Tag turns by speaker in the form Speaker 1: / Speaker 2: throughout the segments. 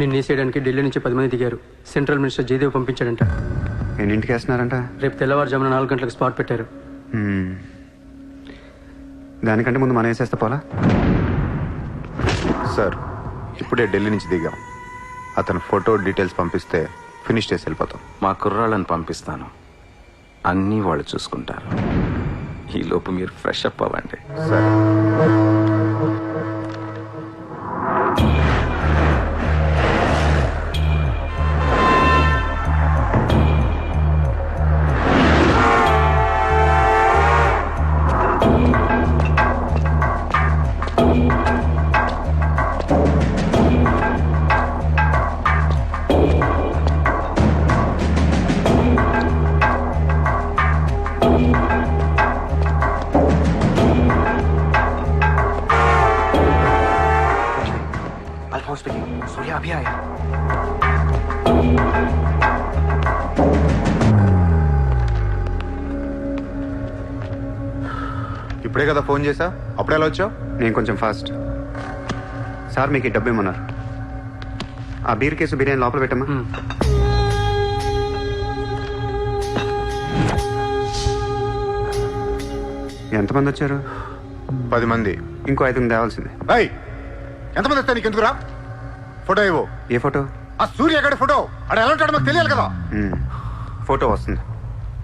Speaker 1: నిన్ను వేసేయడానికి ఢిల్లీ నుంచి పది మంది దిగారు. సెంట్రల్ మినిస్టర్ జయదేవ్ పంపించాడంట.
Speaker 2: ఎన్నింటికి వేస్తున్నారంట?
Speaker 1: రేపు తెల్లవారుజామున నాలుగు గంటలకు స్పాట్ పెట్టారు.
Speaker 2: దానికంటే ముందు మనం వేసేస్తే పోలా?
Speaker 3: సార్ ఇప్పుడే ఢిల్లీ నుంచి దిగాం. అతను ఫోటో డీటెయిల్స్ పంపిస్తే ఫినిష్ చేసి వెళ్ళిపోతాం.
Speaker 4: మా కుర్రాళ్ళని పంపిస్తాను. అన్నీ వాళ్ళు చూసుకుంటారు. ఈ లోపు మీరు ఫ్రెష్ అప్ అవ్వండి.
Speaker 3: సార్.
Speaker 2: अभी आया
Speaker 3: ఇప్పుడే కదా ఫోన్ చేసా అప్పుడే ఎలా వచ్చావు
Speaker 2: నేను కొంచెం ఫాస్ట్ సార్ మీకు ఈ డబ్బు ఇమ్మన్నారు ఆ బీర్ కేసు బిర్యానీ లోపల పెట్టమ్మా
Speaker 1: మ్మ్.
Speaker 2: ఎంతమంది వచ్చారు
Speaker 3: పది మంది
Speaker 2: ఇంకో ఐదు తేవాల్సింది
Speaker 3: ఏయ్ ఎంతమంది వస్తాయి నీకు ఎందుకురా ఫోటో ఇవ్వు.
Speaker 2: ఏ ఫోటో?
Speaker 3: ఆ సూర్య గడి ఫోటో. అక్కడ ఎలా ఉంటాడో మాకు తెలియాలి కదా.
Speaker 2: మ్మ్. ఫోటో వస్తుంది.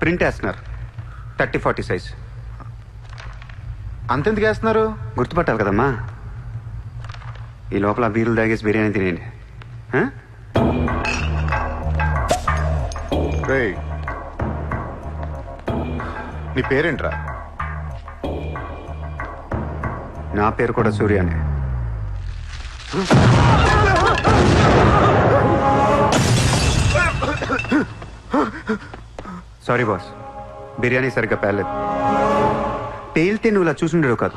Speaker 2: ప్రింట్ వేస్తున్నారు. Thirty forty size.
Speaker 3: అంతెందుకు వేస్తున్నారు?
Speaker 2: గుర్తుపట్టాలి కదమ్మా. ఈ లోపల ఆ బీర్లు తాగేసి బిర్యానీ తినేయండి. ఆ?
Speaker 3: రేయ్. నీ పేరేంట్రా?
Speaker 2: నా పేరు కూడా సూర్యానే. సారీ బాస్ బిర్యానీ సరిగ్గా పేలేదు పేలితే నువ్వు ఇలా చూసుండేవు కాదు.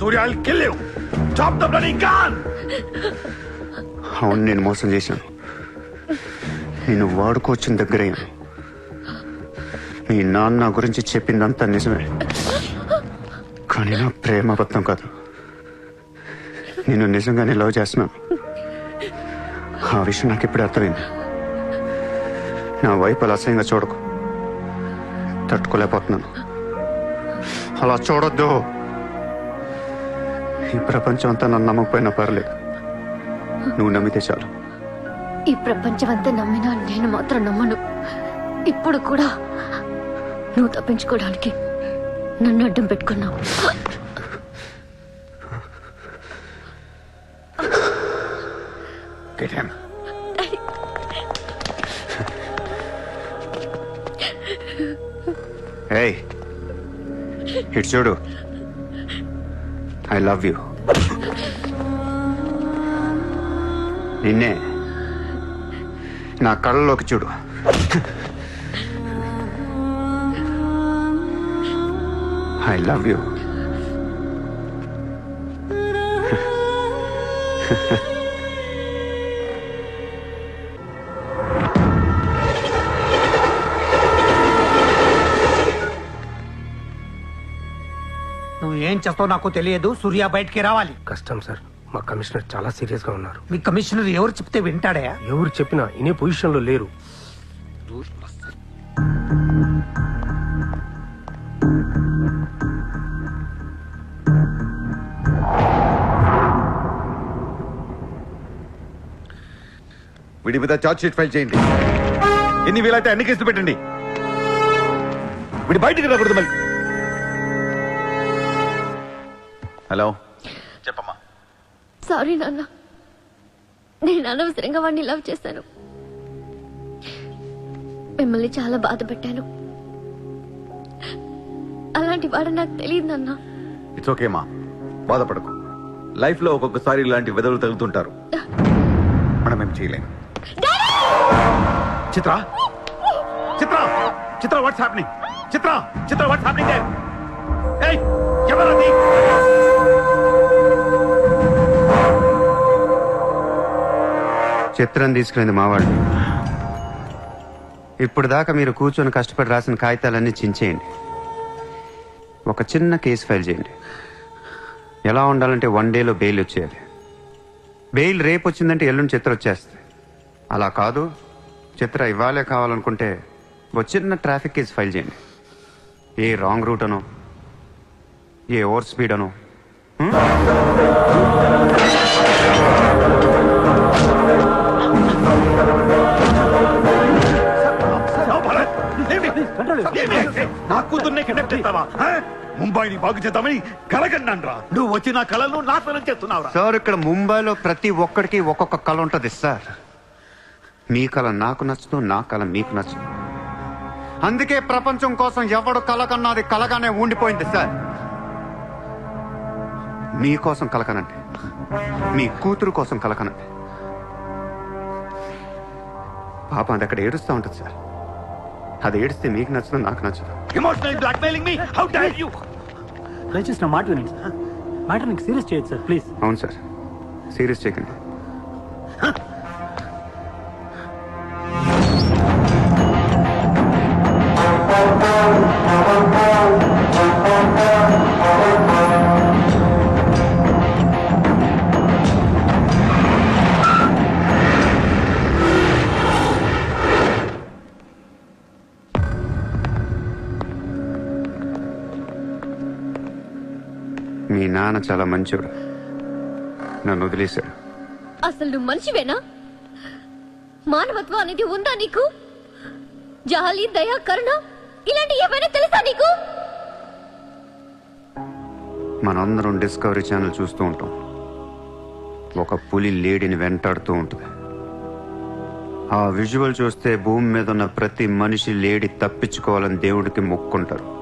Speaker 5: సూర్య Surya, I'll
Speaker 2: అవును నేను మోసం చేశాను. నేను వాడుకోవచ్చిన దగ్గరయ్యాను. మీ నాన్న నా గురించి చెప్పిందంతా నిజమే. కానీ నా ప్రేమ అబద్ధం కాదు. నేను నిజంగానే లవ్ చేస్తున్నాను. ఆ విషయం నాకు ఇప్పుడే అర్థమైంది. నా వైపు అలా అసహ్యంగా చూడకు. తట్టుకోలేకపోతున్నాను. అలా చూడొద్దు. ఈ ప్రపంచం అంతా నన్ను నమ్మకపోయినా పర్లేదు. నువ్వు నమ్మితే చాలు.
Speaker 6: ఈ ప్రపంచం అంతా నమ్మినా నేను మాత్రం నమ్మను. ఇప్పుడు కూడా నువ్వు తప్పించుకోవడానికి నన్ను అడ్డం పెట్టుకున్నావు.
Speaker 2: ఏయ్ ఇటు చూడు ఐ లవ్ యూ. నిన్నే నా కళ్ళలోకి చూడు. I
Speaker 7: love you. చేస్తావు నాకు తెలియదు. సూర్య బయటికి రావాలి.
Speaker 1: కష్టం సార్. మా కమిషనర్ చాలా సీరియస్గా ఉన్నారు.
Speaker 7: మీ కమిషనర్ ఎవరు చెప్తే వింటాడే?
Speaker 1: ఎవరు చెప్పినా ఇనే పొజిషన్లో లేరు.
Speaker 5: వీడి మీద చార్జ్ షీట్ ఫైల్ చేయండి. ఎన్ని వీలైతే అన్ని కేసులు పెట్టండి. వీడి బయటికి రాకూడదు మళ్ళీ.
Speaker 3: హలో. చెప్పమ్మా.
Speaker 6: సారీ నాన్న. నేను అనవసరంగా వాడిని లవ్ చేశాను. మిమ్మల్ని చాలా బాధ పెట్టాను. అలాంటి వాడు నాకు తెలియదు నాన్న.
Speaker 5: ఇట్స్ ఓకే మా బాధపడకు. లైఫ్లో ఒక్కొక్కసారి ఇలాంటి వెదవులు తగులుతుంటారు. మనం ఏం చేయలేం. Chitra! Chitra! Chitra what's happening Chitra! Chitra what's happening ఏయ్ ఎవరది
Speaker 2: చిత్రం తీసుకునేది మావాళ్ళు. ఇప్పుడు దాకా మీరు కూర్చొని కష్టపడి రాసిన కాగితాలన్నీ చించేయండి. ఒక చిన్న కేసు ఫైల్ చేయండి. ఎలా ఉండాలంటే వన్ డేలో బెయిల్ వచ్చేయాలి. బెయిల్ రేపు వచ్చిందంటే ఎల్లుండి చిత్ర వచ్చేస్తుంది. అలా కాదు. చిత్ర ఇవ్వాలే కావాలనుకుంటే ఒక చిన్న ట్రాఫిక్ కేసు ఫైల్ చేయండి. ఏ రాంగ్ రూట్ అనో ఏ ఓవర్ స్పీడ్ అనో
Speaker 5: నా ముంబైని బాగు చేద్దామని కలగన్నాన్రా. నువ్వు వచ్చి నా కళను నాశనం చేస్తున్నావు
Speaker 2: సార్ ఇక్కడ ముంబైలో ప్రతి ఒక్కడికి ఒక్కొక్క కళ ఉంటుంది సార్. మీ కళ నాకు నచ్చదు నా కళ మీకు నచ్చదు అందుకే ప్రపంచం కోసం ఎవడు కళ కన్నది కలగానే ఉండిపోయింది సార్. మీకోసం కలకనండి మీ కూతురు కోసం కలకనండి పాప అది అక్కడ ఏడుస్తూ ఉంటుంది సార్. అది ఏడిస్తే మీకు నచ్చదు నాకు నచ్చదు.
Speaker 5: Emotional blackmailing me how dare you
Speaker 1: దయచేసి నా మాట వినండి సార్. మ్యాటర్ నీకు సీరియస్ చేయొచ్చు సార్. ప్లీజ్.
Speaker 2: అవును సార్. సీరియస్ చేయకండి. నాన్న చాలా మంచోడు. నన్ను వదిలేశాడు.
Speaker 6: అసలు నువ్వు మనిషివేనా? మానవత్వం అనేది ఉందా నీకు? జాలి దయ కరుణ ఇలాంటి ఏమైనా తెలుసా నీకు?
Speaker 2: మనందరం డిస్కవరీ ఛానల్ చూస్తూ ఉంటాం. ఒక పులి లేడిని వెంటాడుతూ ఉంటుంది. ఆ విజువల్ చూస్తే భూమి మీద ఉన్న ప్రతి మనిషి లేడి తప్పించుకోవాలని దేవుడికి మొక్కుంటారు.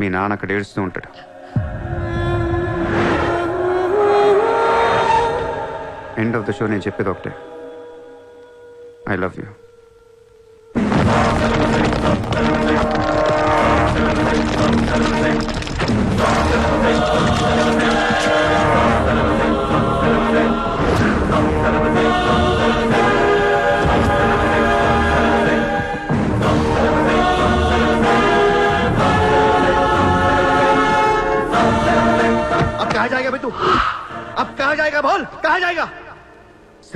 Speaker 2: మీ నాన్న అక్కడ ఏడుస్తూ ఉంటాడు. ఎండ్ ఆఫ్ ద షో నేను చెప్పేది ఒకటే. ఐ లవ్ యూ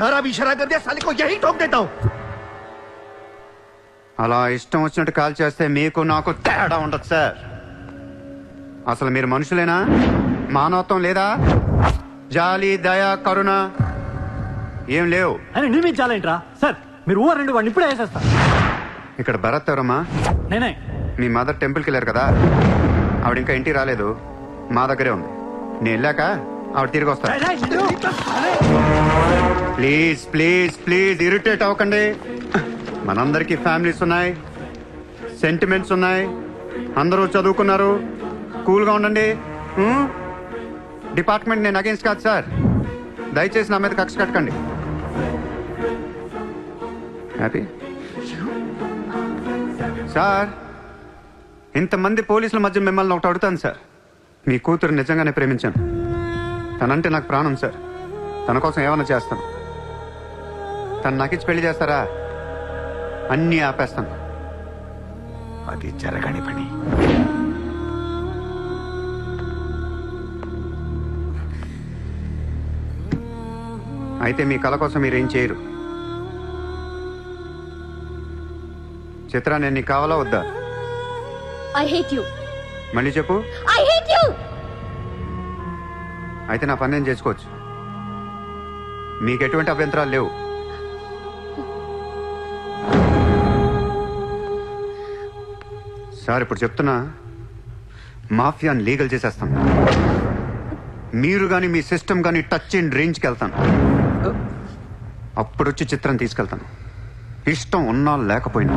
Speaker 5: सारा भी इशारा कर दिया साले को यही ठोक देता हूँ
Speaker 2: అలా ఇష్టం వచ్చినట్టు కాల్ చేస్తే మీకు నాకు తేడా ఉండదు సార్ అసలు మీరు మనుషులేనా మానవత్వం లేదా జాలి దయ కరుణ ఏం లేవు
Speaker 1: అని నిర్మించాలేంట్రా సార్ మీరు ఊరు రెండు వాడిని ఇప్పుడే వేసేస్తా
Speaker 2: ఇక్కడ భరత్ ఎవరమ్మా
Speaker 1: నేనే
Speaker 2: మీ మదర్ టెంపుల్కి వెళ్ళారు కదా ఆవిడ ఇంకా ఇంటికి రాలేదు మా దగ్గరే ఉంది నేను వెళ్ళాక ఆవిడ తిరిగి వస్తాను ప్లీజ్ ప్లీజ్ ప్లీజ్ ఇరిటేట్ అవ్వకండి. మనందరికీ ఫ్యామిలీస్ ఉన్నాయి సెంటిమెంట్స్ ఉన్నాయి అందరూ చదువుకున్నారు. కూల్గా ఉండండి. డిపార్ట్మెంట్ నేను అగేన్స్ట్ కాదు సార్. దయచేసి నా మీద కక్ష కట్టకండి. హ్యాపీ సార్ ఇంతమంది పోలీసుల మధ్య మిమ్మల్ని ఒకటి అడుగుతాను సార్. మీ కూతురు నిజంగానే ప్రేమించాను. తనంటే నాకు ప్రాణం సార్. తన కోసం ఏమైనా చేస్తాను. తను నాకిచ్చి పెళ్ళి చేస్తారా? అన్నీ ఆపేస్తాను.
Speaker 3: అది జరగని పని.
Speaker 2: అయితే మీ కళ కోసం మీరేం చేయరు. చిత్ర నేను నీకు కావాలా వద్దా?
Speaker 6: ఐ హేట్ యు
Speaker 2: మళ్ళీ చెప్పు.
Speaker 6: ఐ హేట్ యు
Speaker 2: అయితే నా పని నేను చేసుకోవచ్చు. మీకు ఎటువంటి అభ్యంతరాలు లేవు. సార్ ఇప్పుడు చెప్తున్నా మాఫియాని లీగల్ చేసేస్తాం. మీరు కానీ మీ సిస్టమ్ కానీ టచ్ అండ్ రేంజ్కి వెళ్తాను. అప్పుడు వచ్చి చిత్రం తీసుకెళ్తాను. ఇష్టం ఉన్నా లేకపోయినా.